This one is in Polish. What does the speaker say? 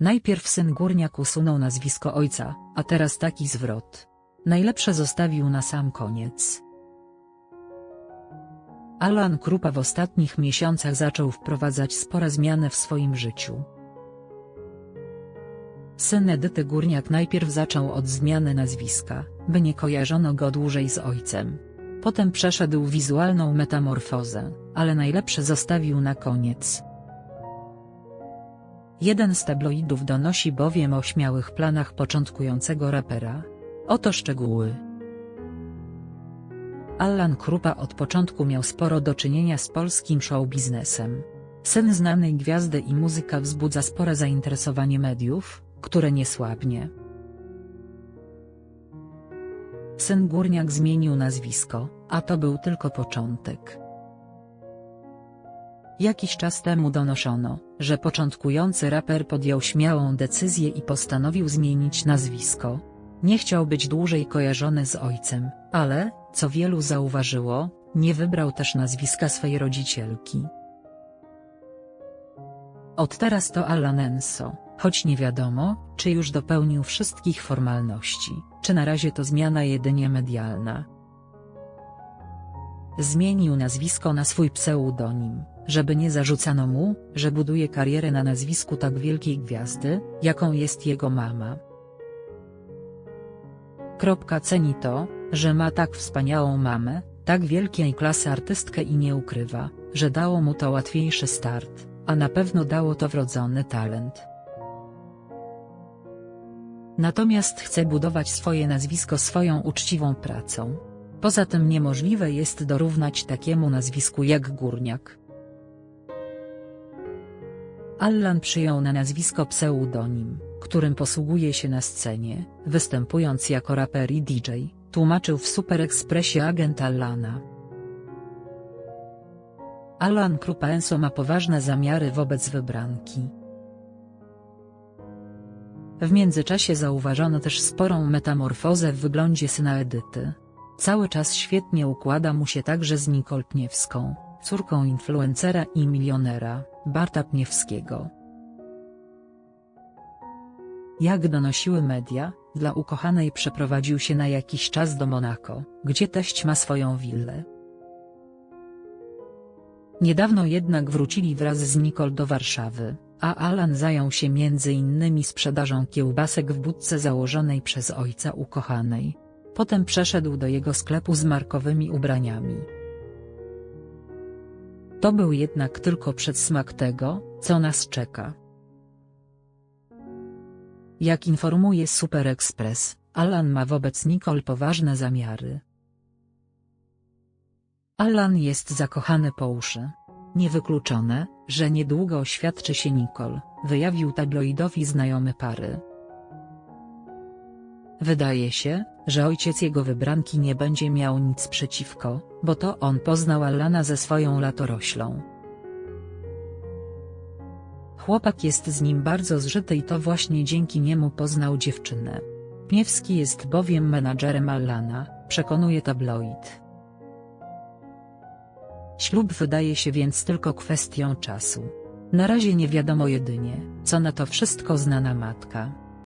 Najpierw syn górniak usunął nazwisko ojca, a teraz taki zwrot. Najlepsze zostawił na sam koniec. Alan Krupa w ostatnich miesiącach zaczął wprowadzać spore zmiany w swoim życiu. Syn Edyty Górniak najpierw zaczął od zmiany nazwiska, by nie kojarzono go dłużej z ojcem. Potem przeszedł wizualną metamorfozę, ale najlepsze zostawił na koniec. Jeden z tabloidów donosi bowiem o śmiałych planach początkującego rapera. Oto szczegóły. Allan Krupa od początku miał sporo do czynienia z polskim showbiznesem. Syn znanej gwiazdy i muzyka wzbudza spore zainteresowanie mediów, które nie słabnie. Syn Górniak zmienił nazwisko, a to był tylko początek. Jakiś czas temu donoszono, że początkujący raper podjął śmiałą decyzję i postanowił zmienić nazwisko. Nie chciał być dłużej kojarzony z ojcem, ale, co wielu zauważyło, nie wybrał też nazwiska swej rodzicielki. Od teraz to Alan Enso, choć nie wiadomo, czy już dopełnił wszystkich formalności, czy na razie to zmiana jedynie medialna. Zmienił nazwisko na swój pseudonim, żeby nie zarzucano mu, że buduje karierę na nazwisku tak wielkiej gwiazdy, jaką jest jego mama. Kropka ceni to, że ma tak wspaniałą mamę, tak wielkiej klasy artystkę i nie ukrywa, że dało mu to łatwiejszy start, a na pewno dało to wrodzony talent. Natomiast chce budować swoje nazwisko swoją uczciwą pracą. Poza tym niemożliwe jest dorównać takiemu nazwisku jak Górniak. Allan przyjął na nazwisko pseudonim, którym posługuje się na scenie, występując jako raper i DJ, tłumaczył w Super Expressie agent Allana. Alan Krupenso ma poważne zamiary wobec wybranki. W międzyczasie zauważono też sporą metamorfozę w wyglądzie syna Edyty. Cały czas świetnie układa mu się także z Nicole Pniewską, córką influencera i milionera, Barta Pniewskiego. Jak donosiły media, dla ukochanej przeprowadził się na jakiś czas do Monako, gdzie teść ma swoją willę. Niedawno jednak wrócili wraz z Nicole do Warszawy, a Alan zajął się między innymi sprzedażą kiełbasek w budce założonej przez ojca ukochanej. Potem przeszedł do jego sklepu z markowymi ubraniami. To był jednak tylko przedsmak tego, co nas czeka. Jak informuje Super Express, Alan ma wobec Nicole poważne zamiary. Alan jest zakochany po uszy. Niewykluczone, że niedługo oświadczy się Nicole, wyjawił tabloidowi znajomy pary. Wydaje się, że ojciec jego wybranki nie będzie miał nic przeciwko, bo to on poznał Allana ze swoją latoroślą. Chłopak jest z nim bardzo zżyty i to właśnie dzięki niemu poznał dziewczynę. Pniewski jest bowiem menadżerem Allana, przekonuje tabloid. Ślub wydaje się więc tylko kwestią czasu. Na razie nie wiadomo jedynie, co na to wszystko znana matka.